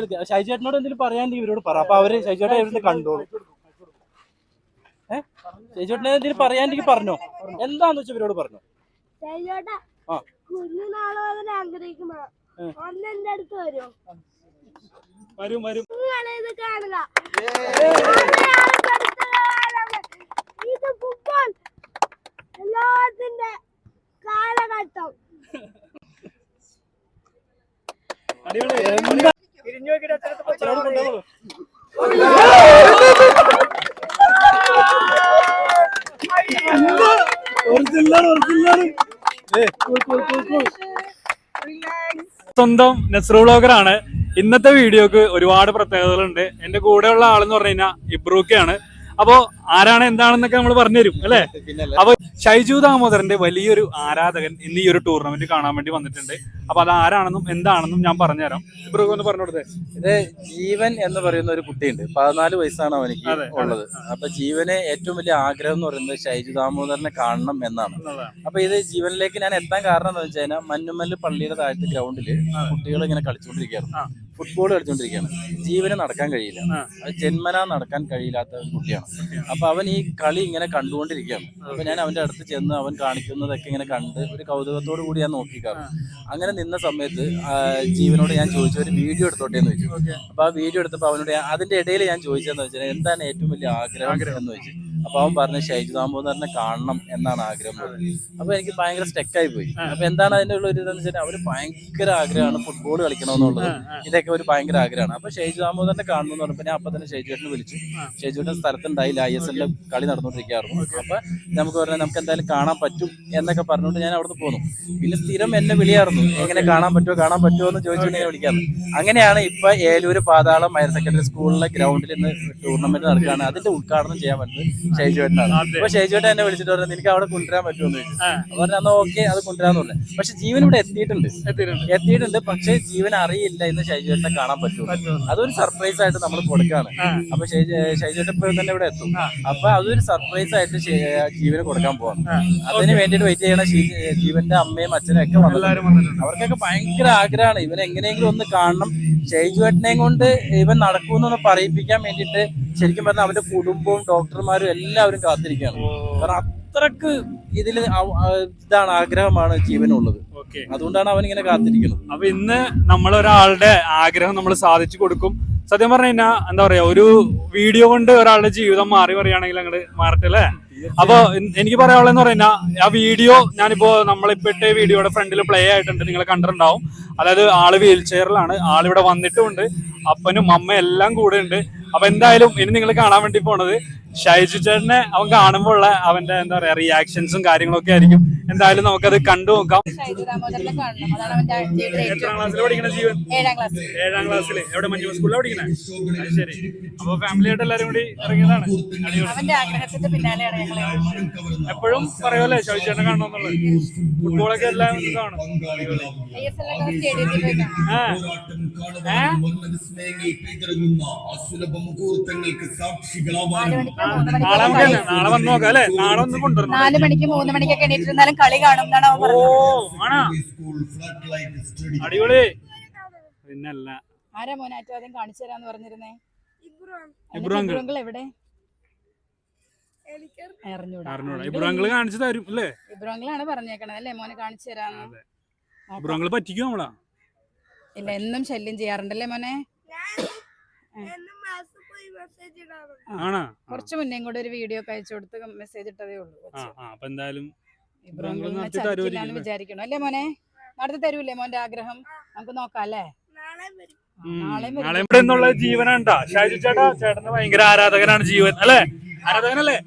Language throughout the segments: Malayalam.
എടുക്കുക ഷൈജേട്ടനോട് എന്തെങ്കിലും പറയാണ്ടെങ്കിൽ ഇവരോട് പറ. അപ്പൊ അവർ ഷൈജേട്ടൻ ഇവരുടെ കണ്ടോളൂ. ഏഹ് ഷൈജേട്ടനെ എന്തെങ്കിലും പറയാണ്ടെങ്കിൽ പറഞ്ഞോ. എന്താന്ന് വെച്ചാൽ ഇവരോട് പറഞ്ഞോ? ആ. ആഗ്രഹിക്കുന്ന അടുത്ത് വരുമോ വരും വരും. ഇത് കാണുക. ഇത് ഫുട്ബോൾ കാലഘട്ടം. എന്താ സ്വന്തം നെസ്റു ബ്ലോഗറാണ് ഇന്നത്തെ വീഡിയോക്ക് ഒരുപാട് പ്രത്യേകതകളുണ്ട്. എന്റെ കൂടെയുള്ള ആളെന്ന് പറഞ്ഞു കഴിഞ്ഞാൽ ഇബ്രൂക്കയാണ്. അപ്പോ ആരാണ് എന്താണെന്നൊക്കെ നമ്മൾ പറഞ്ഞുതരും അല്ലേ? അപ്പൊ ഷൈജു ദാമോദരന്റെ വലിയൊരു ആരാധകൻ ഇന്ന് ഈ ഒരു ടൂർണമെന്റ് കാണാൻ വേണ്ടി വന്നിട്ടുണ്ട്. അപ്പൊ അത് ആരാണെന്നും എന്താണെന്നും ഞാൻ പറഞ്ഞുതരാം. ഇപ്പൊ ഒന്ന് പറഞ്ഞു കൊടുത്തേ. ഇത് ജീവൻ എന്ന് പറയുന്ന ഒരു കുട്ടിയുണ്ട്. പതിനാല് വയസ്സാണ് അവനിക്ക്. ഉള്ളത്. അപ്പൊ ജീവനെ ഏറ്റവും വലിയ ആഗ്രഹം എന്ന് പറയുന്നത് ഷൈജു ദാമോദരനെ കാണണം എന്നാണ്. അപ്പൊ ഇത് ജീവനിലേക്ക് ഞാൻ എത്താൻ കാരണം എന്ന് വെച്ച് കഴിഞ്ഞാൽ മഞ്ഞുമല്ല് പള്ളിയുടെ താഴത്തെ ഗ്രൗണ്ടിൽ കുട്ടികൾ ഇങ്ങനെ കളിച്ചുകൊണ്ടിരിക്കുകയാണ്. ഫുട്ബോൾ കളിച്ചുകൊണ്ടിരിക്കുകയാണ് ജീവന് നടക്കാൻ കഴിയില്ല. അത് ജന്മനാ നടക്കാൻ കഴിയില്ലാത്ത ഒരു കുട്ടിയാണ്. അപ്പൊ അവൻ ഈ കളി ഇങ്ങനെ കണ്ടുകൊണ്ടിരിക്കുകയാണ്. അപ്പൊ ഞാൻ അവന്റെ അടുത്ത് ചെന്ന് അവൻ കാണിക്കുന്നതൊക്കെ ഇങ്ങനെ കണ്ട് ഒരു കൗതുകത്തോടു കൂടി ഞാൻ നോക്കിക്കാറ് അങ്ങനെ നിന്ന സമയത്ത് ജീവനോട് ഞാൻ ചോദിച്ചു ഒരു വീഡിയോ എടുത്തോട്ടെ? എന്ന് ചോദിച്ചു. അപ്പൊ ആ വീഡിയോ എടുത്തപ്പോ അവനോട് അതിന്റെ ഇടയിൽ ഞാൻ ചോദിച്ചതെന്ന് വെച്ചാൽ എന്താണ് ഏറ്റവും വലിയ ആഗ്രഹം. എന്ന് ചോദിച്ചു. അപ്പൊ അവൻ പറഞ്ഞ ഷൈജു ദാമോദരനെ കാണണം എന്നാണ് ആഗ്രഹം പറഞ്ഞത്. അപ്പൊ എനിക്ക് ഭയങ്കര സ്റ്റെക്കായി പോയി. അപ്പൊ എന്താണ് അതിന്റെ ഉള്ള ഒരു ഇതെന്ന് വെച്ചാൽ അവർ ഭയങ്കര ആഗ്രഹമാണ് ഫുട്ബോൾ കളിക്കണമെന്നുള്ളത്. ഇതൊക്കെ ഒരു ഭയങ്കര ആഗ്രഹമാണ്. അപ്പൊ ഷൈജു ദാമോദരനെ കാണണം എന്ന് പറഞ്ഞപ്പോ ഞാൻ അപ്പൊ തന്നെ ഷൈജുവേട്ടനെ വിളിച്ചു. ഷൈജുവേട്ടൻ സ്ഥലത്തുണ്ടായില്ല ഐ എസ് എല്ലിൽ കളി നടന്നുകൊണ്ടിരിക്കുകയായിരുന്നു. അപ്പൊ നമുക്ക് പറഞ്ഞാൽ നമുക്ക് എന്തായാലും കാണാൻ പറ്റും എന്നൊക്കെ പറഞ്ഞുകൊണ്ട് ഞാൻ അവിടുന്ന് പോന്നു. പിന്നെ സ്ഥിരം എന്നെ വിളിയായിരുന്നു. എങ്ങനെ കാണാൻ പറ്റുമോ കാണാൻ പറ്റുമോ എന്ന് ചോദിച്ചുകൊണ്ട് ഞാൻ വിളിക്കാറ്. അങ്ങനെയാണ് ഇപ്പൊ ഏലൂര് പാതാളം ഹയർ സെക്കൻഡറി സ്കൂളിലെ ഗ്രൗണ്ടിൽ ഇന്ന് ടൂർണമെന്റ് നടക്കുകയാണ്. അതിന്റെ ഉദ്ഘാടനം ചെയ്യാൻ പറ്റുന്നത് ഷൈജുവേട്ടനാണ്. അപ്പൊ ഷൈജുവേട്ടൻ എന്നെ വിളിച്ചിട്ട് പറഞ്ഞു നിനക്ക് അവിടെ കൊണ്ടുവരാൻ പറ്റുമെന്ന് ചോദിച്ചു. അപ്പൊ പറഞ്ഞു അന്ന് ഓക്കെ അത് കൊണ്ടുവരാന്ന് പറഞ്ഞു പക്ഷെ ജീവൻ ഇവിടെ എത്തിയിട്ടുണ്ട്. എത്തിയിട്ടുണ്ട്. എത്തിയിട്ടുണ്ട് പക്ഷെ ജീവൻ അറിയില്ല ഇന്ന് ഷൈജുവേട്ടനെ കാണാൻ പറ്റും അതൊരു സർപ്രൈസ് ആയിട്ട് നമ്മൾ കൊടുക്കാണ് അപ്പൊ ഷൈജുവേട്ടൻ ഇപ്പൊ തന്നെ ഇവിടെ എത്തും. അപ്പൊ അതൊരു സർപ്രൈസ് ആയിട്ട് ജീവന് കൊടുക്കാൻ പോവാണ്. അതിന് വേണ്ടിയിട്ട് വെയിറ്റ് ചെയ്യണ ജീവന്റെ അമ്മയും അച്ഛനും ഒക്കെ വന്നിട്ടുണ്ട്. എല്ലാരും വന്നിട്ടുണ്ട്. അവർക്കൊക്കെ ഭയങ്കര ആഗ്രഹമാണ്. ഇവൻ എങ്ങനെയെങ്കിലും ഒന്ന് കാണണം. ഷെയ്ജുവേട്ടനെയും കൊണ്ട് ഇവൻ നടക്കൂന്നൊന്ന് പറയിപ്പിക്കാൻ വേണ്ടിയിട്ട് ശരിക്കും പറഞ്ഞാൽ അവന്റെ കുടുംബവും ഡോക്ടർമാരും എല്ലാവരും കാത്തിരിക്കുകയാണ്. കാരണം അത്രയ്ക്ക് ഇതിൽ ഇതാണ് ആഗ്രഹമാണ് ജീവനുള്ളത്. ഓക്കെ. അതുകൊണ്ടാണ് അവൻ ഇങ്ങനെ കാത്തിരിക്കുന്നത്. അപ്പൊ ഇന്ന് നമ്മൾ ഒരാളുടെ ആഗ്രഹം നമ്മൾ സാധിച്ചു കൊടുക്കും. സത്യം പറഞ്ഞു കഴിഞ്ഞാൽ എന്താ പറയാ ഒരു വീഡിയോ കൊണ്ട് ഒരാളുടെ ജീവിതം മാറി പറയുകയാണെങ്കിൽ അങ്ങോട്ട് മാറട്ടെ അല്ലേ? അപ്പൊ എനിക്ക് പറയാനുള്ളതെന്ന് പറഞ്ഞാൽ ആ വീഡിയോ ഞാനിപ്പോ നമ്മളിപ്പോ ഇട്ട വീഡിയോയുടെ ഫ്രണ്ടിൽ പ്ലേ ആയിട്ടുണ്ട്. നിങ്ങൾ കണ്ടിട്ടുണ്ടാവും. അതായത് ആൾ വീൽ ചെയറിലാണ്. ആളിവിടെ വന്നിട്ടുമുണ്ട്. അപ്പനും അമ്മ എല്ലാം കൂടെ ഉണ്ട്. അപ്പൊ എന്തായാലും ഇനി നിങ്ങൾ കാണാൻ വേണ്ടി പോണത് ഷൈജു ചേട്ടനെ അവൻ കാണുമ്പോൾ ഉള്ള അവന്റെ എന്താ പറയാ റിയാക്ഷൻസും കാര്യങ്ങളൊക്കെ ആയിരിക്കും. എന്തായാലും നമുക്കത് കണ്ടു നോക്കാം. ഷൈജു ദാമോദരനെ കാണണം അതാണ് അവന്റെ ജീവിതത്തിലെ എത്രാം ക്ലാസ്സിൽ പഠിക്കണ ജീവൻ? ഏഴാം ക്ലാസ്. ക്ലാസ്സിൽ എവിടെ മഞ്ജു സ്കൂളിലാണ് പഠിക്കണേ? അത് ശരി. അപ്പൊ ഫാമിലി ആയിട്ട് എല്ലാരും കൂടി ഇറങ്ങിയതാണ്. അവന്റെ ആഗ്രഹത്തിന്റെ പിന്നാലെയാണ് ഞങ്ങൾ എപ്പോഴും പറയുമല്ലേ ചോദിച്ചേട്ടനെ കാണണമെന്നുള്ളത്. ഫുട്ബോളൊക്കെ എല്ലാം കാണും. ഐ നാളെ നമുക്ക് നാളെ വന്ന് നോക്കാം അല്ലേ നാളെ ഒന്ന് കൊണ്ടുവരണം നാല് മണിക്ക് മൂന്ന് മണിക്കൊക്കെ എണീറ്റിരുന്നാലും കളി കാണും എന്നാണ് അവൻ ഓ പറഞ്ഞത് ആണാ അടിപൊളി പിന്നല്ല ആരാ മോനെ ഏറ്റവും ആദ്യം കാണിച്ചു തരാന്ന് പറഞ്ഞിരുന്നേ ഇബ്രാഹിം അങ്കിൾ. എവിടെ എനിക്ക് അറിഞ്ഞൂടാ അറിഞ്ഞൂടാ ഇബ്രാങ്കിൾ കാണിച്ചു തരും അല്ലേ ഇബ്രോങ്കിളാണ് പറഞ്ഞേക്കണത് അല്ലേ മോനെ കാണിച്ചു തരാന്ന്. ഇബ്രാങ്കിൾ പറ്റിക്കും നമ്മളാ ഇല്ല എന്നും ശല്യം ചെയ്യാറുണ്ടല്ലേ മോനെ എന്നും മാസം പോയി മെസ്സേജ് ഇടാറുണ്ട് ആണാ? കുറച്ച് മുന്നേ കൂടെ ഒരു വീഡിയോ ഒക്കെ അയച്ചു കൊടുത്ത് മെസ്സേജ് ഇട്ടതേ ഉള്ളൂ. അപ്പൊ എന്തായാലും വിചാരിക്കണം. അല്ലേ മോനെ? നടത്തി തരൂലേ മോന്റെ ആഗ്രഹം? നമുക്ക് നോക്കാം അല്ലേ? നാളെ വരും. നാളെ വരും. ഇവിടെ നിന്നുള്ള ജീവനാണ്ടാ ഷാജു ചേട്ടാ ചേട്ടന്റെ ഭയങ്കര ആരാധകനാണ് ജീവൻ. അല്ലേ? ആരാധകനല്ലേ?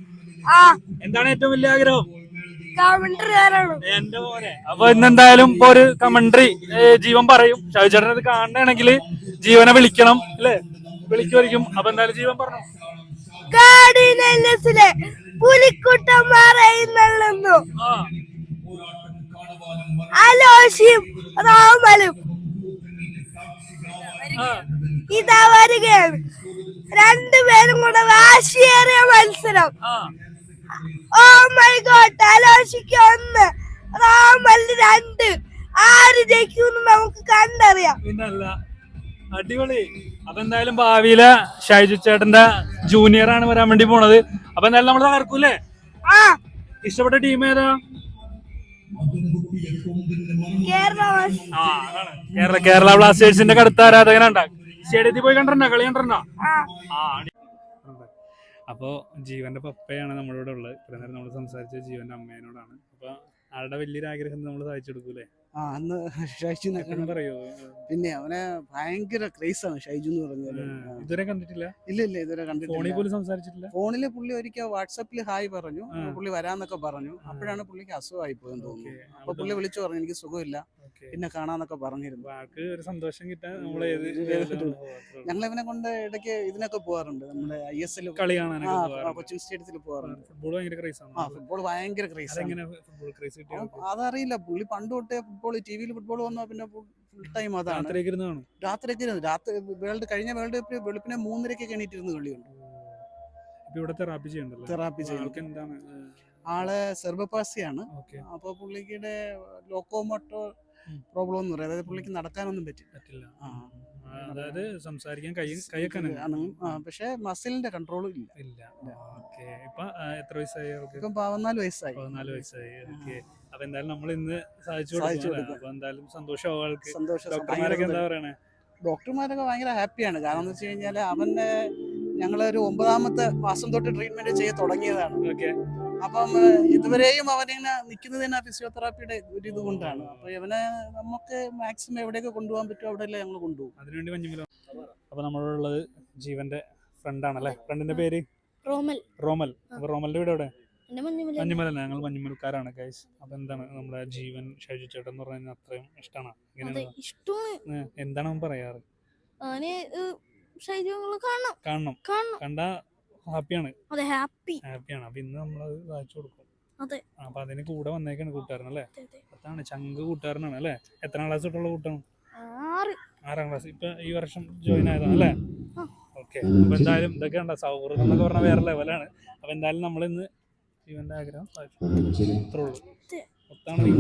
ആ. എന്താണ് ഏറ്റവും വലിയ ആഗ്രഹം? എന്റെ മോനെ. അപ്പൊ ഇന്നെന്തായാലും ഇപ്പൊ ഒരു കമന്ററി ജീവൻ പറയും. ഷാജു ചേട്ടൻ ഇത് കാണണമെങ്കിൽ ജീവനെ വിളിക്കണം അല്ലേ? വിളിക്കുമായിരിക്കും. അപ്പൊ എന്തായാലും ജീവൻ പറഞ്ഞു. കാടിനല്ലസിലെ പുലിക്കുട്ടം പറയുന്നു അലോഷിയും റോമലും. ഇതാ വരികയാണ്. രണ്ടുപേരും കൂടെ വാശിയേറിയ മത്സരം. ഓ മൈ ഗോഡ് അലോഷിക്ക് ഒന്ന് റോമലിന് രണ്ട്. ആര് ജയിക്കും നമുക്ക് കണ്ടറിയാം. പിന്നല്ല. അടിപൊളി. അപ്പൊ എന്തായാലും ഭാവിയിലെ ഷൈജു ചേട്ടന്റെ ജൂനിയർ ആണ് വരാൻ വേണ്ടി പോണത്. അപ്പൊ എന്തായാലും നമ്മൾ തകർക്കൂലേ ആ ഇഷ്ടപ്പെട്ട ടീം ഏതാ? കേരള കേരള ബ്ലാസ്റ്റേഴ്സിന്റെ കടുത്ത ആരാധകനുണ്ടാ സ്റ്റേഡിയത്തിൽ പോയി കണ്ടിട്ടുണ്ടോ? കളി കണ്ടിട്ടുണ്ടോ? ആ. ആ അപ്പോ ജീവന്റെ പപ്പയാണ് നമ്മളിവിടെ ഉള്ളത്. ഇത്ര നേരം നമ്മൾ സംസാരിച്ച ജീവന്റെ അമ്മേനോടാണ്. അപ്പൊ ആളുടെ വലിയൊരു ആഗ്രഹം നമ്മൾ സാധിച്ചെടുക്കൂലേ ആ അന്ന് ഷൈജു പിന്നെ അവനെ ഭയങ്കര ക്രേസ് ആണ് ഷൈജു എന്ന് പറഞ്ഞത്. ഇതുവരെ കണ്ടിട്ടില്ല? ഇല്ല ഇല്ല ഇതുവരെ കണ്ടിട്ടില്ല. സംസാരിച്ചിട്ടില്ല? ഫോണിൽ പുള്ളി ഒരിക്കൽ വാട്സപ്പിൽ ഹായ് പറഞ്ഞു. പുള്ളി വരാന്നൊക്കെ പറഞ്ഞു. അപ്പോഴാണ് പുള്ളിക്ക് അസുഖമായി പോയെന്ന് തോന്നുന്നു. അപ്പൊ പുള്ളി വിളിച്ചു പറഞ്ഞു എനിക്ക് സുഖമില്ല. പിന്നെ കാണാന്നൊക്കെ പറഞ്ഞിരുന്നു. ഒരു സന്തോഷം കിട്ടാൻ നമ്മൾ ഏത് ഞങ്ങൾ ഇവനെ കൊണ്ട് ഇടയ്ക്ക് ഇതിനൊക്കെ പോകാറുണ്ട്. നമ്മുടെ ഐ എസ് എൽ കളി. കൊച്ചിൻ സ്റ്റേഡിയത്തിൽ പോകാറുണ്ട്. ഫുട്ബോൾ ഭയങ്കര ക്രൈസ് ആ ആണ് ഫുട്ബോൾ ഭയങ്കര ക്രൈസ് അതെങ്ങനെ ഫുട്ബോൾ ക്രൈസ് കിട്ടിയ അതറിയില്ല. പുള്ളി പണ്ട് തൊട്ടേ ഫുട്ബോൾ ടി വിയിൽ ഫുട്ബോൾ വന്നാൽ പിന്നെ ഫുൾ ടൈം അതാണ്. രാത്രിയൊക്കെ ഇരുന്ന് കാണും. രാത്രിയൊക്കെ രാത്രി വേൾഡ് കഴിഞ്ഞ വേൾഡ് കപ്പിൽ വെളുപ്പിനെ മൂന്നരക്കൊക്കെ എണീറ്റിരുന്ന് കളിയുണ്ട് ഇവിടെ തെറാപ്പി ചെയ്യണ്ടല്ലോ? തെറാപ്പി എന്താണ് ആൾ സെർബപ്പാസിയാണ്. അപ്പോൾ അപ്പൊ പുള്ളിക്കിടെ ലോക്കോമോട്ടോ. പ്രോബ്ലം ഒന്നും പറയും അതായത് പുള്ളിക്ക് നടക്കാനൊന്നും പറ്റില്ല. പറ്റില്ല. ആ. അതായത് സംസാരിക്കാൻ കൈ കൈയൊക്കെ പക്ഷേ മസിലിന്റെ കൺട്രോൾ ഇല്ല. ഇല്ല. ഓക്കെ. ഇപ്പൊ എത്ര വയസ്സായി ഇപ്പം പതിനാല് വയസ്സായി. പതിനാല് വയസ്സായി. ഓക്കെ. അപ്പൊ എന്തായാലും നമ്മൾ ഇന്ന് സാധിച്ചു കൊടുക്കും. അപ്പൊ എന്തായാലും സന്തോഷമാവും ആൾക്ക് സന്തോഷം. ഡോക്ടർമാരൊക്കെ എന്താ ഭയങ്കര പറയണേ? ഡോക്ടർമാരൊക്കെ ഭയങ്കര ഹാപ്പിയാണ്. കാരണം എന്ന് വെച്ച് കഴിഞ്ഞാൽ അവന്റെ ഞങ്ങളൊരു ഒമ്പതാമത്തെ മാസം തൊട്ട് ട്രീറ്റ്മെന്റ് ചെയ്ത് തുടങ്ങിയതാണ് ഓക്കെ. അപ്പം ഇതുവരെയും അവനിങ്ങനെ നിൽക്കുന്നത് തന്നെ ഫിസിയോതെറാപ്പിയുടെ ഒരു ഇത് കൊണ്ടാണ്. അപ്പൊ ഇവനെ നമുക്ക് മാക്സിമം എവിടെയൊക്കെ കൊണ്ടുപോകാൻ പറ്റുമോ അവിടെയല്ലേ ഞങ്ങൾ കൊണ്ടുപോകും. അതിനുവേണ്ടി അപ്പൊ നമ്മളുള്ളത് ജീവന്റെ ഫ്രണ്ടാണല്ലേ ഫ്രണ്ടിന്റെ പേര്? റോമൽ. റോമൽ. അപ്പൊ റോമലിന്റെ വീട് എവിടെ? മഞ്ഞുമല ഞങ്ങൾ മഞ്ഞുമലക്കാരാണ് ഗൈസ് അപ്പൊ എന്താണ് നമ്മുടെ ജീവൻ ഷൈജു ചേട്ടൻ എന്ന് പറഞ്ഞാൽ അത്രയും ഇഷ്ടമാണ്. എന്താണ് അവൻ പറയാറ്? കാണണം. കാണണം. കണ്ട ഹാപ്പിയാണ്. അതെ ഹാപ്പി. ഹാപ്പിയാണ്. അപ്പൊ ഇന്ന് നമ്മളത് വായിച്ചു കൊടുക്കും. അതെ. അപ്പൊ അതിന് കൂടെ വന്നേക്കാണ് കൂട്ടുകാരൻ അല്ലേ? അതെ, അതെ. അതാണ് ചങ്ക് കൂട്ടുകാരനാണ് അല്ലേ? എത്രാം ക്ലാസ് തൊട്ടുള്ള കൂട്ടാണ് ആറ്. ആറാം ക്ലാസ് ഇപ്പൊ ഈ വർഷം ജോയിൻ ആയതാണ് അല്ലേ. ഓക്കെ. അപ്പൊ എന്തായാലും ഇതൊക്കെ ഉണ്ടോ സൗഹൃദം എന്നൊക്കെ പറഞ്ഞാൽ വേറെ ലെവലാണ് അപ്പൊ എന്തായാലും നമ്മൾ ഇന്ന് ജീവന്റെ ആഗ്രഹം. ഇത്രേ ഉള്ളൂ. ഒത്താണ് നീ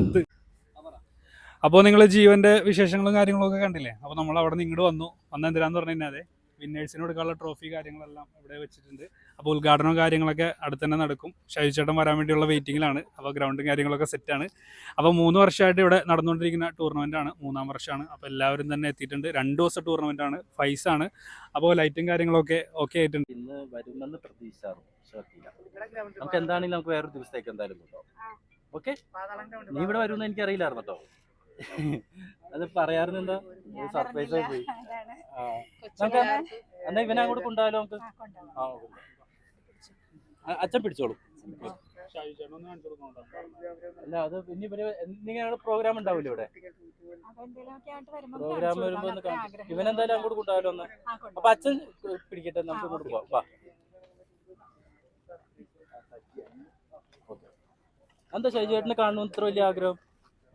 അപ്പോൾ നിങ്ങൾ ജീവന്റെ വിശേഷങ്ങളും കാര്യങ്ങളും ഒക്കെ കണ്ടില്ലേ? അപ്പോൾ നമ്മൾ അവിടെ നിന്ന് ഇങ്ങോട്ട് വന്നു. വന്ന എന്തിനാന്ന് പറഞ്ഞു കഴിഞ്ഞാൽ വിന്നേഴ്സിന് കൊടുക്കാനുള്ള ട്രോഫി കാര്യങ്ങളെല്ലാം ഇവിടെ വെച്ചിട്ടുണ്ട്. അപ്പോൾ ഉദ്ഘാടനവും കാര്യങ്ങളൊക്കെ അടുത്ത് തന്നെ നടക്കും. ഷൈചേട്ടൻ വരാൻ വേണ്ടിയുള്ള വെയിറ്റിങ്ങിലാണ്. അപ്പോൾ ഗ്രൗണ്ടും കാര്യങ്ങളൊക്കെ സെറ്റാണ് അപ്പോൾ മൂന്ന് വർഷമായിട്ട് ഇവിടെ നടന്നുകൊണ്ടിരിക്കുന്ന ടൂർണമെന്റ് ആണ് മൂന്നാം വർഷമാണ്. അപ്പോൾ എല്ലാവരും തന്നെ എത്തിയിട്ടുണ്ട്. രണ്ട് ദിവസം ടൂർണമെന്റ് ആണ്. ഫൈസ് ആണ്. അപ്പോൾ ലൈറ്റും കാര്യങ്ങളൊക്കെ ഓക്കെ ആയിട്ടുണ്ട്. ഇന്ന് വരുമെന്ന് പ്രതീക്ഷിച്ചാറും നമുക്ക് എന്താണെങ്കിലും നമുക്ക് വേറൊരു ദിവസത്തേക്ക് എന്തായാലും ഓക്കെ നീ ഇവിടെ വരുമെന്ന് എനിക്കറിയില്ലായിരുന്നു കേട്ടോ. അത് പറയാറുണ്ട് എന്താ സർപ്രൈസ് ആയി പോയി എന്നാ ഇവനെ അങ്ങോട്ട് കൊണ്ടുപോയാലോ നമുക്ക്? ആ അച്ഛൻ പിടിച്ചോളൂ. അല്ല അത് പിന്നെ ഇവർ എന്തെങ്കിലും പ്രോഗ്രാം ഉണ്ടാവില്ല ഇവിടെ? പ്രോഗ്രാം വരുമ്പോ ഒന്ന് ഇവനെന്തായാലും അങ്ങോട്ട് കൊണ്ടുപോയാലോ ഒന്ന്? അപ്പൊ അച്ഛൻ പിടിക്കട്ടെ നമുക്ക് ഇങ്ങോട്ട് പോവാം. വാ. എന്താ ഷൈജേട്ടനെ കാണണമെന്ന് ഇത്ര വലിയ ആഗ്രഹം?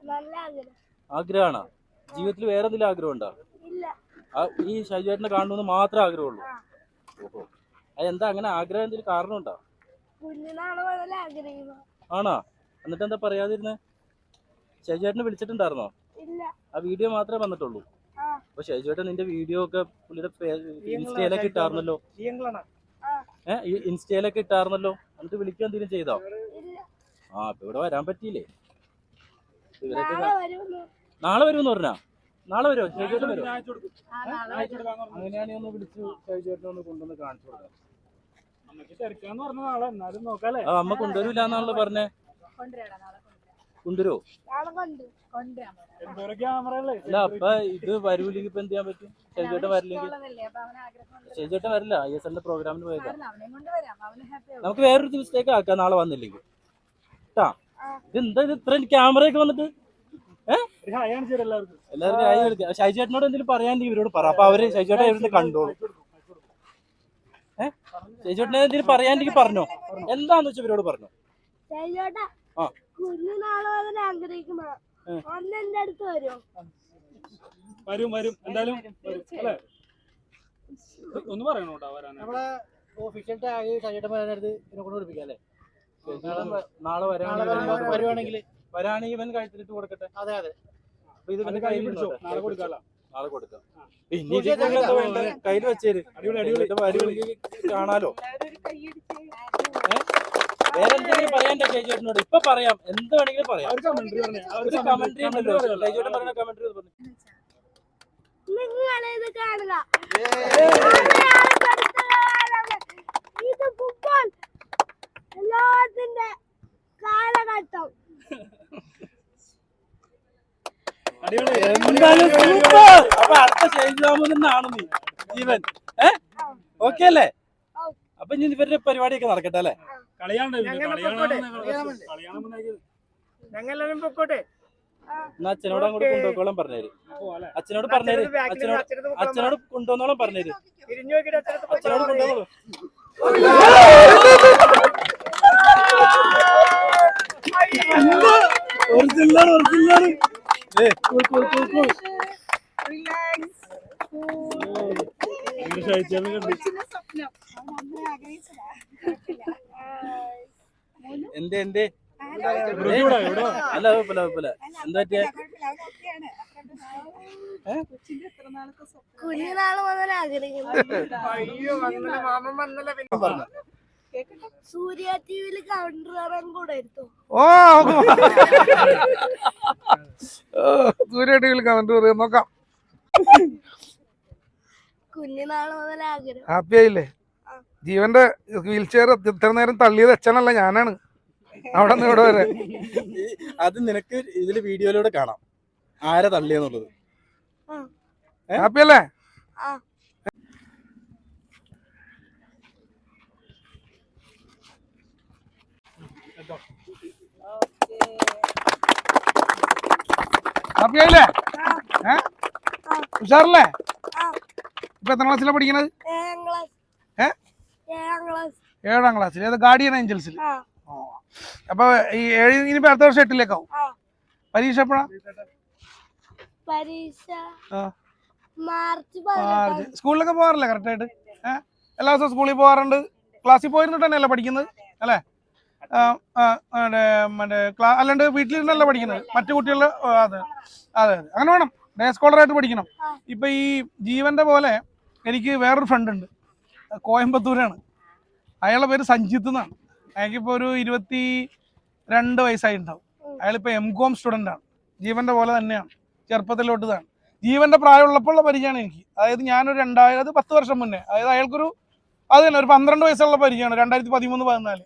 നല്ല ആഗ്രഹം. ആഗ്രഹമാണോ? ജീവിതത്തിൽ വേറെ എന്തെങ്കിലും ആഗ്രഹം ഉണ്ടോ ഈ ഷൈജുവേട്ടനെ കാണണമെന്ന് മാത്രമേ ആഗ്രഹമുള്ളൂ. ഓഹോ. അതെന്താ എന്താ അങ്ങനെ ആഗ്രഹം എന്തെങ്കിലും കാരണമുണ്ടോ? ആണോ? എന്നിട്ട് എന്താ പറയാതിരുന്നെ? ഷൈജുവേട്ടനെ വിളിച്ചിട്ടുണ്ടായിരുന്നോ? ഇല്ല. ആ വീഡിയോ മാത്രമേ വന്നിട്ടുള്ളൂ. ആ. അപ്പൊ ഷൈജുവേട്ടൻ നിന്റെ വീഡിയോ ഒക്കെ പുള്ളിയുടെ ഇൻസ്റ്റയിലൊക്കെ ഇട്ടാർന്നല്ലോ. ഏഹ് ഈ ഇൻസ്റ്റയിലൊക്കെ ഇട്ടാർന്നല്ലോ. എന്നിട്ട് വിളിക്കുക എന്തെങ്കിലും ചെയ്തോ? ഇല്ല. ആ അപ്പൊ ഇവിടെ വരാൻ പറ്റിയില്ലേ? ഇവരൊക്കെ നാളെ വരുമെന്ന് പറഞ്ഞാ? നാളെ വരുമോ? ഷൈജേട്ടൻ വരുമോ? അങ്ങനെയാണെങ്കിൽ ഒന്ന് വിളിച്ച് ഷൈജേട്ടനെ ഒന്ന് കൊണ്ടുവന്ന് കാണിച്ചു കൊടുക്കാം. അമ്മ കൊണ്ടുവരൂല എന്നാണല്ലോ പറഞ്ഞേ. കൊണ്ടുവരോ നാളെ കൊണ്ടുവരുമോ നാളെ കൊണ്ട് കൊണ്ടുവരാൻ ക്യാമറ അല്ലേ അല്ല അപ്പൊ ഇത് വരൂലെങ്കി ഇപ്പൊ എന്ത് ചെയ്യാൻ പറ്റും? ഷൈജേട്ടൻ വരില്ലെങ്കിൽ അപ്പൊ അവന് ഷൈജേട്ടൻ വരില്ല. ഐ എസ് എല്ലിന്റെ പ്രോഗ്രാമിന് പോയതാ. കൊണ്ടുവരാം അവന് ഹാപ്പി ആവും. നമുക്ക് വേറൊരു ദിവസത്തേക്ക് ആക്കാം നാളെ വന്നില്ലെങ്കിൽ ട്ടാ ഇതെന്താ ഇത് ഇത്ര ക്യാമറയൊക്കെ വന്നിട്ട്? ഹായ് ഷൈജേട്ടനോട് എന്തെങ്കിലും പറയാൻ ഇവരോട് പറ. അപ്പൊ അവർ ഷൈജേട്ടൻ ഇവരുടെ കണ്ടോളൂ. ഏഹ് ഷൈജേട്ടനെ എന്തെങ്കിലും പറയാണ്ടെങ്കിൽ പറഞ്ഞോ? എന്താന്ന് വെച്ചാൽ ഇവരോട് പറഞ്ഞോ? ആ. വരും. വരും എന്തായാലും വരും അല്ലേ? ഒന്ന് പറയണോ കേട്ടോ നമ്മളെ ഒഫീഷ്യൽ ടാഗ് ഷൈജേട്ടൻ വരാനടുത്ത് ഇതിനെ കൊണ്ട് പഠിപ്പിക്കാം അല്ലേ? നാളെ വരാണെങ്കിൽ വരുവാണെങ്കിൽ വരാണെങ്കിൽ ഇവൻ കഴിച്ചിട്ട് കൊടുക്കട്ടെ? അതെ അതെ. അപ്പൊ ഇത് ഇവന്റെ കൈ കയ്യിൽ പിടിച്ചോ. നാളെ കൊടുക്കാലോ നാളെ കൊടുക്കാം. എന്താ വേണ്ടേ? കയ്യിൽ വെച്ചേര്. അടിപൊളി, അടിപൊളി. വരി കാണാലോ? വേറെ എന്തെങ്കിലും പറയാൻ ചേച്ചിയോട് ഇപ്പൊ പറയാം. എന്ത് വേണമെങ്കിലും പറയാം. ഒരു പറഞ്ഞേ. കമന്ററി ഉണ്ടല്ലോ. പറഞ്ഞേ. ചേച്ചിയോട്ടൻ കമന്ററി പറഞ്ഞു. നിങ്ങൾ ഇത് കാണുക. ഇത് ഫുട്ബോൾ ലോകത്തിന്റെ കാലഘട്ടം. അടിപൊളി. എന്തായാലും സൂപ്പർ. അപ്പൊ അടുത്ത നീ? ജീവൻ ഏ? ഓക്കെ അല്ലേ? അപ്പൊ ഇനി ഇവരുടെ പരിപാടിയൊക്കെ നടക്കട്ടെ അല്ലേ. ഞങ്ങളെല്ലാരും പൊക്കോട്ടെ. എന്നാ അച്ഛനോട് അങ്ങോട്ട് കൊണ്ടുപോക്കോളം പറഞ്ഞേര്? അച്ഛനോട് പറഞ്ഞേര്. അച്ഛനോട്. അച്ഛനോട് കൊണ്ടുവന്നോളം പറഞ്ഞേര്. അച്ഛനോട് പൊക്കോളാം. കൊണ്ടുവന്നോളൂ ഒറിജിനലാണ് ഒറിജിനലാണ് ഏ കൂൾ ഭയങ്കര ക്ഷയിച്ചാലും കണ്ടു. എന്തേ എന്തേ. അല്ല കുഴപ്പമില്ല കുഴപ്പമില്ല. എന്താ പറ്റിയ? കുഞ്ഞുനാൾ മുതൽ ആഗ്രഹിക്കുന്നു. സൂര്യ ടിവിയിൽ കൗണ്ടർ കാണാൻ കൂടെ എടുത്തു ഓ. സൂര്യ ടിവിയിൽ കമന്റ് പറയാം നോക്കാം. കുഞ്ഞുനാൾ മുതൽ ആഗ്രഹം. ഹാപ്പി ആയില്ലേ? ജീവന്റെ വീൽ ചെയർ ഇത്ര നേരം തള്ളിയത് അച്ഛനല്ല ഞാനാണ്. അവിടെ നിന്ന് ഇവിടെ വരെ. അത് നിനക്ക് ഇതിൽ വീഡിയോയിലൂടെ കാണാം. ആരെ തള്ളിയെന്നുള്ളത്? ഹാപ്പി അല്ലേ? ആ. ഹാപ്പി ആയില്ലേ ഏ? ഉഷാറല്ലേ? ഇപ്പൊ എത്ര ക്ലാസ്സിലാണ് പഠിക്കണത്? ഏഴാം ക്ലാസ് ഏ? ഏഴാം ക്ലാസ് ഏഴാം ക്ലാസ്സിൽ ഏത്? ഗാർഡിയൻ ഏഞ്ചൽസിൽ അപ്പൊ ഈ ഏഴ് ഇനിയിപ്പോ അടുത്ത വർഷം എട്ടിലേക്കാവും പരീക്ഷ എപ്പോഴാ? സ്കൂളിലൊക്കെ പോകാറില്ലേ കറക്റ്റ് ആയിട്ട്? ഏഹ് എല്ലാ ദിവസവും സ്കൂളിൽ പോകാറുണ്ട്? ക്ലാസ്സിൽ പോയിരുന്നിട്ട് തന്നെയല്ലേ പഠിക്കുന്നത്? അല്ലേ? അല്ലാണ്ട് വീട്ടിലിരുന്നല്ല പഠിക്കുന്നത്. മറ്റു കുട്ടികളുടെ അതെ. അതെ അതെ. അങ്ങനെ വേണം. ഡേ സ്കോളറായിട്ട് പഠിക്കണം. ഇപ്പൊ ഈ ജീവന്റെ പോലെ എനിക്ക് വേറൊരു ഫ്രണ്ട് ഉണ്ട്. കോയമ്പത്തൂരാണ്. അയാളുടെ പേര് സഞ്ജിത്ത് എന്നാണ്. അയാൾക്കിപ്പോൾ ഒരു ഇരുപത്തി രണ്ട് വയസ്സായി ഉണ്ടാവും അയാളിപ്പോൾ എം കോം സ്റ്റുഡന്റ് ആണ്. ജീവന്റെ പോലെ തന്നെയാണ്. ചെറുപ്പത്തിലോട്ടതാണ് ജീവന്റെ പ്രായമുള്ളപ്പോൾ പരിചയമാണ് എനിക്ക്. അതായത് ഞാനൊരു രണ്ടായിരത്തി പത്ത് വർഷം മുന്നേ. അതായത് അയാൾക്കൊരു അത് തന്നെ ഒരു പന്ത്രണ്ട് വയസ്സുള്ള പരിചയമാണ്. രണ്ടായിരത്തി പതിമൂന്ന് പതിനാല്.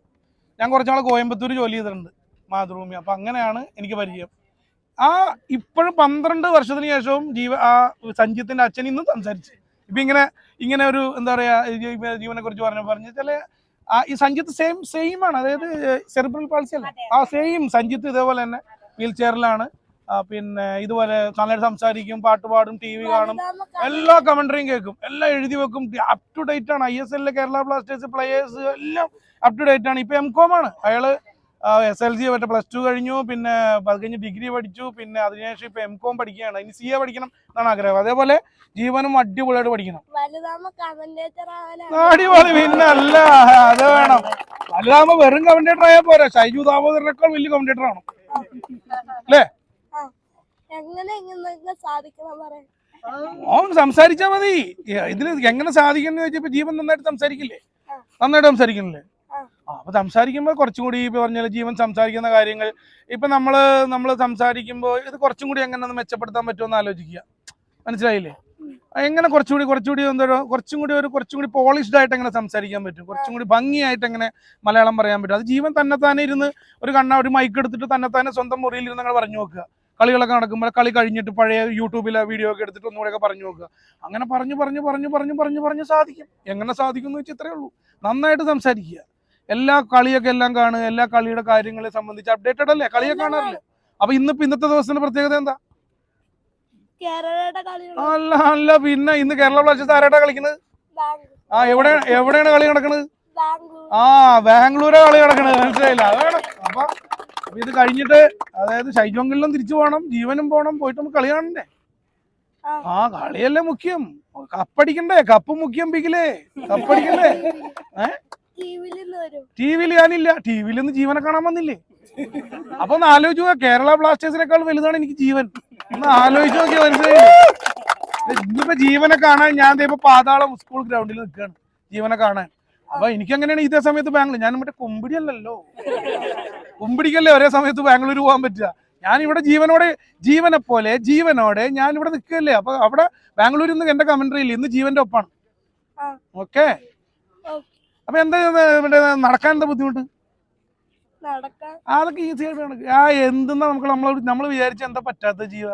ഞാൻ കുറച്ചാൾ കോയമ്പത്തൂർ ജോലി ചെയ്തിട്ടുണ്ട് മാതൃഭൂമി. അപ്പം അങ്ങനെയാണ് എനിക്ക് പരിചയം. ആ ഇപ്പോഴും പന്ത്രണ്ട് വർഷത്തിന് ശേഷവും ജീവ ആ സഞ്ജിത്തിന്റെ അച്ഛൻ ഇന്നും സംസാരിച്ച്. ഇപ്പൊ ഇങ്ങനെ ഇങ്ങനെ ഒരു എന്താ പറയാ ജീവ- ജീവനെ കുറിച്ച് പറഞ്ഞു പറഞ്ഞ ചില ആ ഈ സഞ്ജിത്ത് സെയിം സെയിം ആണ്. അതായത് സെറിബ്രൽ പാൾസി അല്ല? ആ സെയിം സഞ്ജിത്ത് ഇതേപോലെ തന്നെ വീൽ ചെയറിലാണ് പിന്നെ ഇതുപോലെ നന്നായിട്ട് സംസാരിക്കും പാട്ട് പാടും ടി വി കാണും. എല്ലാ കമന്ററിയും കേൾക്കും. എല്ലാം എഴുതി വെക്കും. അപ് ടു ഡേറ്റ് ആണ്. ഐ എസ് എല്ലിലെ കേരള ബ്ലാസ്റ്റേഴ്സ് പ്ലേയേഴ്സ് എല്ലാം അപ് ടു ഡേറ്റ് ആണ്. ഇപ്പൊ എം കോം ആണ്. അയാൾ എസ് എൽ സി മറ്റേ പ്ലസ് ടു കഴിഞ്ഞു. പിന്നെ അത് കഴിഞ്ഞ് ഡിഗ്രി പഠിച്ചു. പിന്നെ അതിനുശേഷം ഇപ്പൊ എം കോം പഠിക്കുകയാണ്. ഇനി സി എ പഠിക്കണം എന്നാണ് ആഗ്രഹം. അതേപോലെ ജീവനും അടിപൊളിയായിട്ട് പഠിക്കണം. അടിപൊളി പിന്നെ അല്ല അത് വേണം. വലുതാകുമ്പോ വെറും കമന്റേറ്റർ ആയാൽ പോരാ. ഷൈജു ദാമോദരനേക്കാൾ വലിയ കമന്റേറ്റർ ആണ്. അല്ലേ? എങ്ങനെ എങ്ങനെ സാധിക്കണം പറയാൻ? ഓൻ സംസാരിച്ചാ മതി. ഇതിന് എങ്ങനെ സാധിക്കുന്നു ചോദിച്ചപ്പോ ജീവൻ നന്നായിട്ട് സംസാരിക്കില്ലേ? നന്നായിട്ട് സംസാരിക്കുന്നില്ലേ അപ്പൊ സംസാരിക്കുമ്പോൾ കുറച്ചും കൂടി ഇപ്പൊ പറഞ്ഞാൽ ജീവൻ സംസാരിക്കുന്ന കാര്യങ്ങൾ ഇപ്പൊ നമ്മൾ നമ്മൾ സംസാരിക്കുമ്പോൾ ഇത് കുറച്ചും കൂടി എങ്ങനെ ഒന്ന് മെച്ചപ്പെടുത്താൻ പറ്റുമെന്ന് ആലോചിക്കുക. മനസ്സിലായില്ലേ? എങ്ങനെ കുറച്ചുകൂടി കുറച്ചുകൂടി എന്താ കുറച്ചും കൂടി ഒരു കുറച്ചും കൂടി പോളിഷ്ഡ് ആയിട്ട് എങ്ങനെ സംസാരിക്കാൻ പറ്റും? കുറച്ചും കൂടി ഭംഗിയായിട്ട് എങ്ങനെ മലയാളം പറയാൻ പറ്റും? അത് ജീവൻ തന്നെത്താനെ ഇരുന്ന് ഒരു കണ്ണ ഒരു മൈക്ക് എടുത്തിട്ട് തന്നെത്താനെ സ്വന്തം മുറിയിൽ ഇരുന്ന് അങ്ങനെ പറഞ്ഞു നോക്കുക. കളികളൊക്കെ നടക്കുമ്പോൾ കളി കഴിഞ്ഞിട്ട് പഴയ യൂട്യൂബിലെ വീഡിയോ ഒക്കെ എടുത്തിട്ട് ഒന്നുകൂടെയൊക്കെ പറഞ്ഞു നോക്കുക. അങ്ങനെ പറഞ്ഞു പറഞ്ഞു പറഞ്ഞു പറഞ്ഞു പറഞ്ഞു പറഞ്ഞു സാധിക്കും. എങ്ങനെ സാധിക്കും എന്ന് വെച്ചാൽ ഇത്രയേ ഉള്ളൂ. നന്നായിട്ട് സംസാരിക്കുക. എല്ലാ കളിയൊക്കെ എല്ലാം കാണുക. എല്ലാ കളിയുടെ കാര്യങ്ങളെ സംബന്ധിച്ച് അപ്ഡേറ്റഡ് അല്ലേ? കളിയൊക്കെ കാണാറില്ലേ? അപ്പൊ ഇന്നിപ്പോ ഇന്നത്തെ ദിവസത്തിന്റെ പ്രത്യേകത എന്താ? അല്ല അല്ല പിന്നെ ഇന്ന് കേരള ബ്ലാസ്റ്റേഴ്സ് ആരായിട്ടാ കളിക്കുന്നത് ആ എവിടെ എവിടെയാണ് കളി നടക്കുന്നത് ആ ബാംഗ്ലൂരെ കളി നടക്കണത്. മനസ്സിലായില്ല. അതാണ്. അപ്പൊ അപ്പൊ ഇത് കഴിഞ്ഞിട്ട് അതായത് ഷൈജോങ്കലിലും തിരിച്ചു പോകണം ജീവനും പോകണം പോയിട്ട് നമുക്ക് കളി കാണണ്ടേ? ആ. കളിയല്ലേ മുഖ്യം. കപ്പടിക്കണ്ടേ? കപ്പ് മുഖ്യം പിക്കിലേ. കപ്പടിക്കണ്ടേ? ടി വിയിൽ ഞാനില്ല. ടി വിയിൽ നിന്ന് ജീവനെ കാണാൻ വന്നില്ലേ? അപ്പൊ ഒന്ന് ആലോചിച്ചു കേരള ബ്ലാസ്റ്റേഴ്സിനേക്കാൾ വലുതാണ് എനിക്ക് ജീവൻ. ഒന്ന് ആലോചിച്ചു നോക്കിയാൽ മനസ്സിലായി. ഇനിയിപ്പോ ജീവനെ കാണാൻ ഞാൻ ഇപ്പൊ പാതാളം സ്കൂൾ ഗ്രൗണ്ടിൽ നിൽക്കുകയാണ് ജീവനെ കാണാൻ. അപ്പൊ എനിക്ക് അങ്ങനെയാണ് ഇതേ സമയത്ത് ബാംഗ്ലൂർ. ഞാൻ മറ്റേ കുമ്പിടി അല്ലല്ലോ കുമ്പിടിക്കല്ലേ ഒരേ സമയത്ത് ബാംഗ്ലൂർ പോകാൻ പറ്റുക? ഞാൻ ഇവിടെ ജീവനോടെ ജീവനെ പോലെ ജീവനോടെ ഞാൻ ഇവിടെ നിൽക്കുകയല്ലേ? അപ്പൊ അവിടെ ബാംഗ്ലൂരിൽ നിന്ന് എന്റെ കമന്ററി ഇല്ല? ഇന്ന് ജീവന്റെ ഒപ്പാണ്. ഓക്കെ? അപ്പൊ എന്താ നടക്കാൻ എന്താ ബുദ്ധിമുട്ട്? അതൊക്കെ ഈസി ആയിട്ട് നടക്കും. ആ എന്തെന്നാ നമുക്ക് നമ്മൾ നമ്മൾ വിചാരിച്ച എന്താ പറ്റാത്ത ജീവ?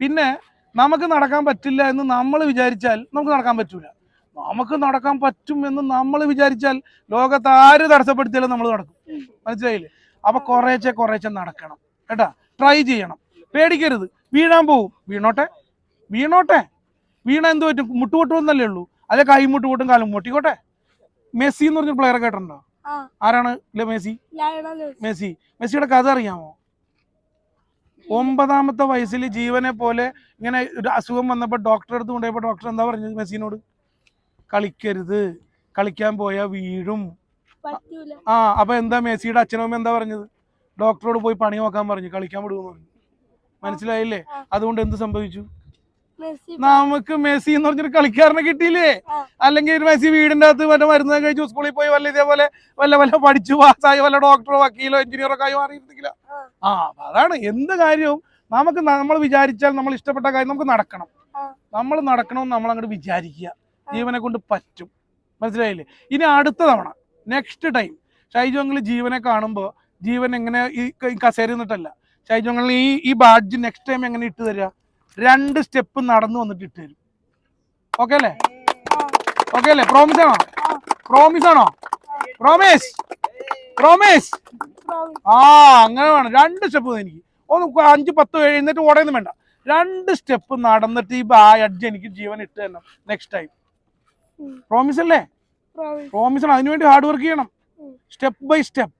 പിന്നെ നമുക്ക് നടക്കാൻ പറ്റില്ല എന്ന് നമ്മൾ വിചാരിച്ചാൽ നമുക്ക് നടക്കാൻ പറ്റൂല. നമുക്ക് നടക്കാൻ പറ്റും എന്ന് നമ്മൾ വിചാരിച്ചാൽ ലോകത്ത് ആര് തടസ്സപ്പെടുത്തിയാലും നമ്മൾ നടക്കും. മനസ്സിലായില്ലേ? അപ്പൊ കുറേച്ചെ കുറേച്ചെ നടക്കണം. കേട്ടാ? ട്രൈ ചെയ്യണം. പേടിക്കരുത്. വീഴാൻ പോവും. വീണോട്ടെ? വീണോട്ടെ? വീണ എന്ത് പറ്റും? മുട്ടുപൊട്ടുമെന്നല്ലേ ഉള്ളൂ. അതെ കൈ മുട്ടുപൊട്ടും കാലും മുട്ടിക്കോട്ടെ? മെസ്സി എന്ന് പറഞ്ഞൊരു പ്ലെയറെ കേട്ടിട്ടുണ്ടോ? ആരാണ്? മെസ്സി? മെസ്സി. മെസ്സി. മെസ്സിയുടെ കഥ അറിയാമോ? ഒമ്പതാമത്തെ വയസ്സിൽ ജീവനെ പോലെ ഇങ്ങനെ ഒരു അസുഖം വന്നപ്പോൾ ഡോക്ടറെ അടുത്ത് കൊണ്ടുപോയപ്പോൾ ഡോക്ടർ എന്താ പറഞ്ഞത് മെസ്സിനോട്? കളിക്കരുത്. കളിക്കാൻ പോയാൽ വീഴും. ആ അപ്പൊ എന്താ മെസ്സിയുടെ അച്ഛനമ്മ എന്താ പറഞ്ഞത്? ഡോക്ടറോട് പോയി പണി നോക്കാൻ പറഞ്ഞു കളിക്കാൻ വിടുമെന്ന് പറഞ്ഞു. മനസ്സിലായില്ലേ? അതുകൊണ്ട് എന്ത് സംഭവിച്ചു? നമുക്ക് മെസ്സി എന്ന് പറഞ്ഞൊരു കളിക്കാരനെ കിട്ടിയില്ലേ? അല്ലെങ്കിൽ മെസ്സി വീടിന്റെ അകത്ത് മറ്റേ മരുന്ന് കഴിച്ചു സ്കൂളിൽ പോയി വല്ല ഇതേപോലെ വല്ല വല്ല പഠിച്ചു പാസ്സായി വല്ല ഡോക്ടറോ വക്കീലോ എഞ്ചിനീയറോ ഒക്കെ ആയി. ആ. അതാണ് എന്ത് കാര്യവും നമുക്ക് നമ്മൾ വിചാരിച്ചാൽ നമ്മൾ ഇഷ്ടപ്പെട്ട കാര്യം നമുക്ക് നടക്കണം. നമ്മൾ നടക്കണമെന്ന് നമ്മൾ അങ്ങോട്ട് വിചാരിക്കുക. ജീവനെ കൊണ്ട് പറ്റും. മനസ്സിലായില്ലേ? ഇനി അടുത്ത തവണ നെക്സ്റ്റ് ടൈം ഷൈജു അങ്കിൾ ജീവനെ കാണുമ്പോൾ ജീവൻ എങ്ങനെ ഈ കസേരി നിന്നിട്ടല്ല. ഷൈജു അങ്കിൾ ഈ ഈ ബാഡ്ജ് നെക്സ്റ്റ് ടൈം എങ്ങനെ ഇട്ട് തരിക? രണ്ട് സ്റ്റെപ്പ് നടന്നു വന്നിട്ട് ഇട്ട് തരും. ഓക്കെ അല്ലേ? ഓക്കെ അല്ലേ? പ്രോമിസ് ആണോ? പ്രോമിസ് ആണോ? Promise promise. ആ അങ്ങനെ വേണം. രണ്ട് സ്റ്റെപ്പ് എനിക്ക്. ഒന്ന് അഞ്ച് പത്ത് എഴുന്നേറ്റ് ഓടയൊന്നും വേണ്ട. രണ്ട് സ്റ്റെപ്പ് നടന്നിട്ട് ഈ ബാഡ്ജ് എനിക്ക് ജീവൻ ഇട്ട് തരണം. നെക്സ്റ്റ് ടൈം പ്രോമിസ് അല്ലേ? പ്രോമിസ്. പ്രോമിസ് ആണ് അതിനുവേണ്ടി ഹാർഡ് വർക്ക് ചെയ്യണം. സ്റ്റെപ്പ് ബൈ സ്റ്റെപ്പ്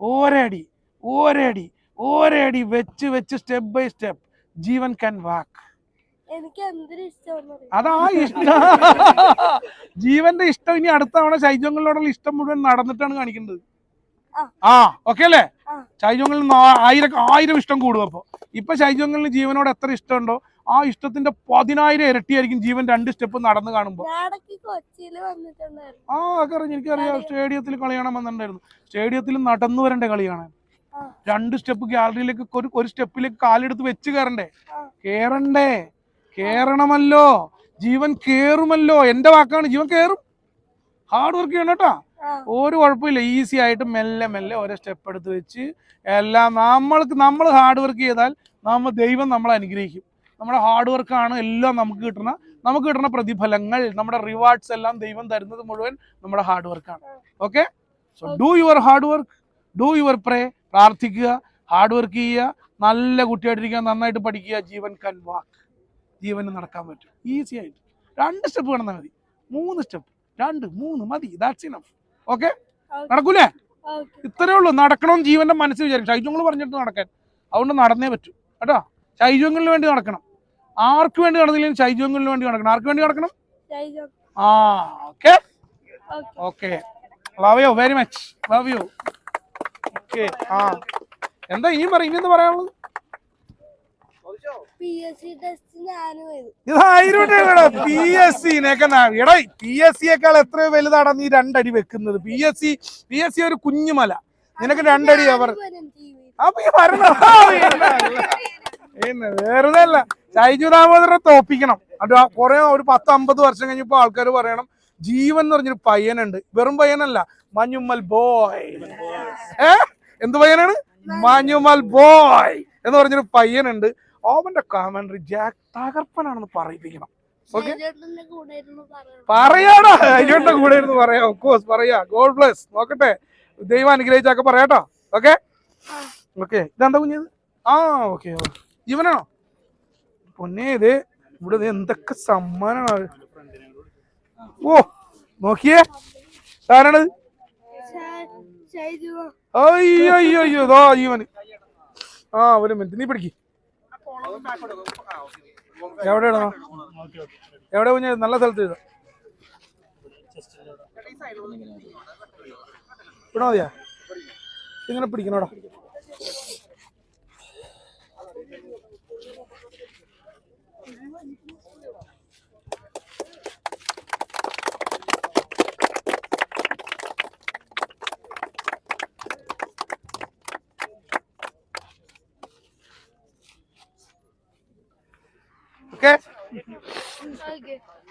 ഓരടി ഓരടി ഓരടി വെച്ച് വെച്ച് step by step Jeevan can walk അതാ ഇഷ്ടം. ജീവന്റെ ഇഷ്ടം ഇനി അടുത്ത തവണ ശൈജങ്ങളിലോടുള്ള ഇഷ്ടം മുഴുവൻ നടന്നിട്ടാണ് കാണിക്കേണ്ടത് ആ. ഓക്കെ അല്ലേ. ശൈജങ്ങളിൽ ആയിരം ആയിരം ഇഷ്ടം കൂടും അപ്പൊ. ഇപ്പൊ ശൈജങ്ങളിൽ ജീവനോട് എത്ര ഇഷ്ടമുണ്ടോ? ആ ഇഷ്ടത്തിന്റെ പതിനായിരം ഇരട്ടിയായിരിക്കും ജീവൻ രണ്ട് സ്റ്റെപ്പ് നടന്നു കാണുമ്പോൾ ആ അറിഞ്ഞു എനിക്കറിയാം. സ്റ്റേഡിയത്തിൽ കളി കാണാമെന്നുണ്ടായിരുന്നു സ്റ്റേഡിയത്തിൽ നടന്നു വരണ്ടേ കളി കാണാൻ രണ്ട് സ്റ്റെപ്പ് ഗാലറിയിലേക്ക് ഒരു ഒരു സ്റ്റെപ്പിലേക്ക് കാലെടുത്ത് വെച്ച് കയറണ്ടേ? കേറണ്ടേ? കേറണമല്ലോ. ജീവൻ കേറുമല്ലോ. എന്റെ വാക്കാണ്. ജീവൻ കേറും. ഹാർഡ് വർക്ക് ചെയ്യണം കേട്ടോ. ഒരു കുഴപ്പമില്ല. ഈസി ആയിട്ട് മെല്ലെ മെല്ലെ ഓരോ സ്റ്റെപ്പ് എടുത്ത് വെച്ച് എല്ലാം നമ്മൾക്ക് നമ്മൾ ഹാർഡ് വർക്ക് ചെയ്താൽ നമ്മൾ ദൈവം നമ്മളെ അനുഗ്രഹിക്കും. നമ്മുടെ ഹാർഡ് വർക്കാണ് എല്ലാം നമുക്ക് കിട്ടുന്ന നമുക്ക് കിട്ടുന്ന പ്രതിഫലങ്ങൾ നമ്മുടെ റിവാർഡ്സ് എല്ലാം ദൈവം തരുന്നത് മുഴുവൻ നമ്മുടെ ഹാർഡ് വർക്കാണ് okay so do your hard work do your pray പ്രാർത്ഥിക്കുക ഹാർഡ് വർക്ക് ചെയ്യുക നല്ല കുട്ടിയായിട്ടിരിക്കുക നന്നായിട്ട് പഠിക്കുക ജീവൻ കൻ വാക്ക് ജീവന് നടക്കാൻ പറ്റും. ഈസി ആയിട്ട്. രണ്ട് സ്റ്റെപ്പ് കിടന്നാൽ മതി. മൂന്ന് സ്റ്റെപ്പ് രണ്ട് മൂന്ന് മതി. That's enough okay. നടക്കൂലേ? ഇത്രേ ഉള്ളൂ. നടക്കണം ജീവന്റെ മനസ്സിൽ വിചാരിക്കും. ഷൈജുങ്ങൾ പറഞ്ഞിട്ട് നടക്കാൻ. അതുകൊണ്ട് നടന്നേ പറ്റൂ. കേട്ടോ? ഷൈജുങ്ങളിന് വേണ്ടി നടക്കണം. ആർക്ക് വേണ്ടി നടന്നില്ലെങ്കിൽ ചൈജോങ്ങിന് വേണ്ടി നടക്കണം. ആർക്ക് വേണ്ടി നടക്കണം? ആ okay? Okay. Love you very much love you okay ആ. എന്താ ഇനിയും പറയും ഇനി എന്താ പറയാനുള്ളത്? പി എസ് സി എടാ എസ് സിയേക്കാൾ എത്രയോ വലുതാണ് നീ രണ്ടടി വെക്കുന്നത്. P S C P S C ഒരു കുഞ്ഞുമല. നിനക്ക് രണ്ടടി അവർ. അപ്പൊ ഈ ഭരണം വെറുതെ അല്ല ഷൈജു ദാമോദരനെ തോപ്പിക്കണം. അത് കുറെ ഒരു പത്ത് അമ്പത് വർഷം കഴിഞ്ഞപ്പോ ആൾക്കാർ പറയണം ജീവൻ എന്ന് പറഞ്ഞൊരു പയ്യനുണ്ട്. വെറും പയ്യനല്ല മഞ്ഞുമ്മൽ ബോയ്. ഏ? എന്ത് പയ്യനാണ്? മഞ്ഞുമ്മൽ ബോയ് എന്ന് പറഞ്ഞൊരു പയ്യനുണ്ട്. ഓവന്റെ കാമൻട്രി ജാക്ക് തകർപ്പനാണെന്ന് പറയിപ്പിക്കണം. ഓക്കെ? പറയാടാ അയ്യോട്ടെ കൂടെ ഇരുന്ന് പറയാം. ഓഫ്കോഴ്സ് പറയാ. ഗോഡ് ബ്ലസ് നോക്കട്ടെ. ദൈവം അനുഗ്രഹിച്ചൊക്കെ പറയാട്ടോ. ഓക്കെ? ഓക്കെ. ഇതെന്താ കുഞ്ഞത് ആ ഓക്കെ ഓക്കെ. ജീവനാണോ പൊന്നേ ഇത് ഇവിടെ ദേ എന്തൊക്കെ സമ്മാനാണ് ഓ നോക്കിയേ. ആരാണത്? ഷൈജു അയ്യോ അയ്യോ അയ്യോ ഇതോ ജീവന് ആ ഒരു മിനിറ്റ് നീ പിടിക്ക്. എവിടെയാണോ? എവിടെ കുഞ്ഞ? നല്ല സ്ഥലത്ത് ചെയ്തോ ഇവിടെ മതിയാ. ഇങ്ങനെ പിടിക്കണോടാ. ഓക്കെ?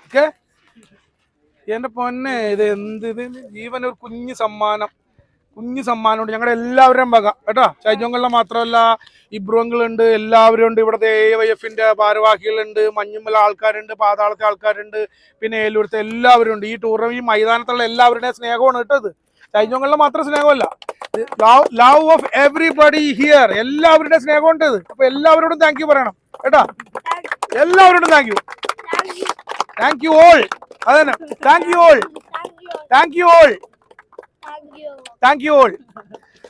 ഓക്കെ. എന്റെ പൊന്നെ ഇത് എന്ത് ഇത്? ജീവൻ ഒരു കുഞ്ഞു സമ്മാനം. കുഞ്ഞു സമ്മാനം ഉണ്ട് ഞങ്ങളുടെ എല്ലാവരും വക. കേട്ടോ? ചൈജോങ്ങളിലെ മാത്രമല്ല ഇബ്രുവങ്ങളുണ്ട് എല്ലാവരും ഉണ്ട്. ഇവിടുത്തെ എ വൈ എഫിന്റെ ഭാരവാഹികളുണ്ട് മഞ്ഞുമല ആൾക്കാരുണ്ട് പാതാളത്തെ ആൾക്കാരുണ്ട് പിന്നെ ഏലൂരത്തെ എല്ലാവരും ഉണ്ട്. ഈ ടൂർണമെന്റ് ഈ മൈതാനത്തുള്ള എല്ലാവരുടെയും സ്നേഹമാണ് കേട്ടത് ചൈജോങ്ങളിലെ മാത്രം സ്നേഹമല്ല. ലവ് ഓഫ് എവറിബഡി ഹിയർ എല്ലാവരുടെയും സ്നേഹമുണ്ട് അപ്പൊ എല്ലാവരോടും താങ്ക് യു പറയണം. കേട്ടോ? എല്ലാവരോടും thank you thank you all അതന്നെ. Thank you all thank you all thank you all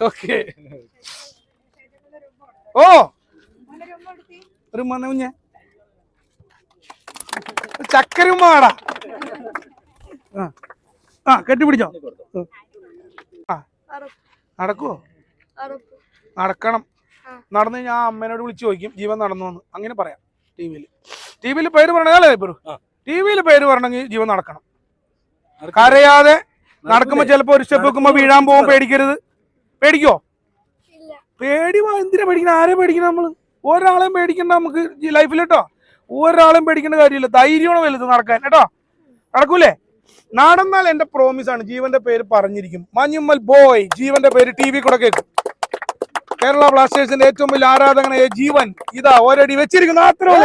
okay ഓ. ഒരു കുഞ്ഞെ ചക്കരുമാടാ ആ. ആ കെട്ടിപ്പിടിച്ചോ? ആ. നടക്കുവോ? നടക്കണം. ആ. കഴിഞ്ഞാൽ ആ അമ്മേനോട് വിളിച്ചു ചോദിക്കും ജീവൻ നടന്നു എന്ന്. അങ്ങനെ പറയാം. ടി വിയിൽ ടി വിയിൽ പേര് പറഞ്ഞാലേ പേര്. ടി വിയിൽ പേര് പറഞ്ഞെങ്കിൽ ജീവൻ നടക്കണം. കരയാതെ നടക്കുമ്പോ ചിലപ്പോ ഒരു സ്റ്റെപ്പ് വെക്കുമ്പോ വീഴാൻ പോകും പേടിക്കരുത്. പേടിക്കോ? ഇല്ല. പേടി വാ, എന്തിനാ പേടിക്കണം? ആരെ പേടിക്കണം നമ്മൾ? ഒരാളെയും പേടിക്കണ്ട നമുക്ക് ലൈഫിൽ കേട്ടോ. ഒരാളെയും പേടിക്കേണ്ട കാര്യമില്ല. ധൈര്യമാണ് വലുത് നടക്കാൻ. കേട്ടോ? നടക്കൂലേ? നടന്നാൽ എന്റെ പ്രോമിസ് ആണ്. ജീവന്റെ പേര് പറഞ്ഞിരിക്കും. മഞ്ഞുമ്മൽ ബോയ് ജീവന്റെ പേര് ടി വി കൂടെ കേൾക്കും. കേരള ബ്ലാസ്റ്റേഴ്സിന്റെ ഏറ്റവും വലിയ ആരാധകനായ ജീവൻ ഇതാ ഓരടി വെച്ചിരിക്കുന്നു. അത്രേ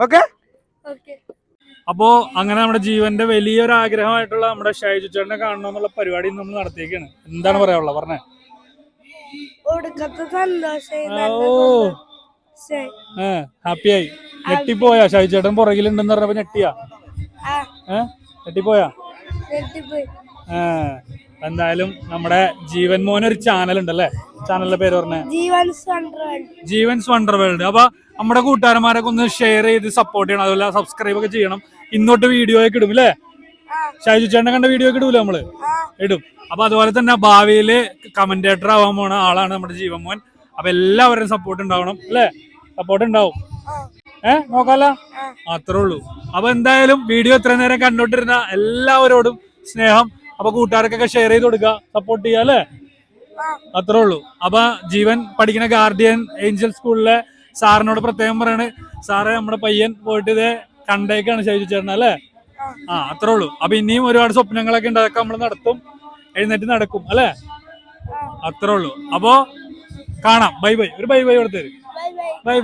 ഓക്കെ? അപ്പോ അങ്ങനെ നമ്മുടെ ജീവന്റെ വലിയൊരു ആഗ്രഹമായിട്ടുള്ള നമ്മുടെ ഷൈജു ചേട്ടനെ കാണണമെന്നുള്ള പരിപാടി നമ്മൾ നടത്തിയേക്കാണ്. എന്താണ് പറയാനുള്ളത്? പറഞ്ഞേ. ഓ. ഹാപ്പിയായി. ഞെട്ടിപ്പോയാ? ഷൈജു ചേട്ടൻ പുറകിലുണ്ടെന്ന് പറഞ്ഞപ്പോ ഞെട്ടിയാ? ആ. ഏ? ഞെട്ടിപ്പോയാ? ഞെട്ടിപ്പോയി. ഏ. എന്തായാലും നമ്മുടെ ജീവൻ മോൻ ഒരു ചാനൽ ഉണ്ടല്ലേ? ചാനലിന്റെ പേര് പറഞ്ഞേ? Jeevan's wonder world. അപ്പൊ നമ്മുടെ കൂട്ടുകാരന്മാരൊക്കെ ഒന്ന് ഷെയർ ചെയ്ത് സപ്പോർട്ട് ചെയ്യണം. അതുപോലെ സബ്സ്ക്രൈബ് ഒക്കെ ചെയ്യണം. ഇന്നോട്ട് വീഡിയോ ഒക്കെ ഇടും അല്ലേ ഷൈജു ചേട്ടനെ കണ്ട വീഡിയോ ഒക്കെ ഇടൂലേ നമ്മൾ? ഇടും. അപ്പൊ അതുപോലെ തന്നെ ഭാവിയിൽ കമന്റേറ്റർ ആവാൻ പോണ ആളാണ് നമ്മുടെ ജീവൻ മോൻ. അപ്പൊ എല്ലാവരും സപ്പോർട്ട് ഉണ്ടാവണം അല്ലേ സപ്പോർട്ട് ഉണ്ടാവും. ഏ? നോക്കാലോ? അത്രേ ഉള്ളൂ. അപ്പൊ എന്തായാലും വീഡിയോ ഇത്ര നേരം കണ്ടോണ്ടിരുന്ന എല്ലാവരോടും സ്നേഹം അപ്പൊ കൂട്ടുകാർക്കൊക്കെ ഷെയർ ചെയ്ത് കൊടുക്കുക സപ്പോർട്ട് ചെയ്യുക അല്ലേ? അത്രേ ഉള്ളൂ. അപ്പൊ ജീവൻ പഠിക്കുന്ന ഗാർഡിയൻ ഏഞ്ചൽ സ്കൂളിലെ സാറിനോട് പ്രത്യേകം പറയാണ് സാറെ നമ്മുടെ പയ്യൻ പോയിട്ട് ഇതേ കണ്ടേക്കാണ് ചേട്ടൻ അല്ലേ? ആ അത്രേ ഉള്ളൂ. അപ്പൊ ഇനിയും ഒരുപാട് സ്വപ്നങ്ങളൊക്കെ ഉണ്ടാക്കാൻ നമ്മൾ നടത്തും എഴുന്നേറ്റ് നടക്കും അല്ലേ? അത്രേ ഉള്ളൂ. അപ്പോ കാണാം. Bye bye. ഒരു ബൈ ബൈ കൊടുത്തേര്. Bye bye.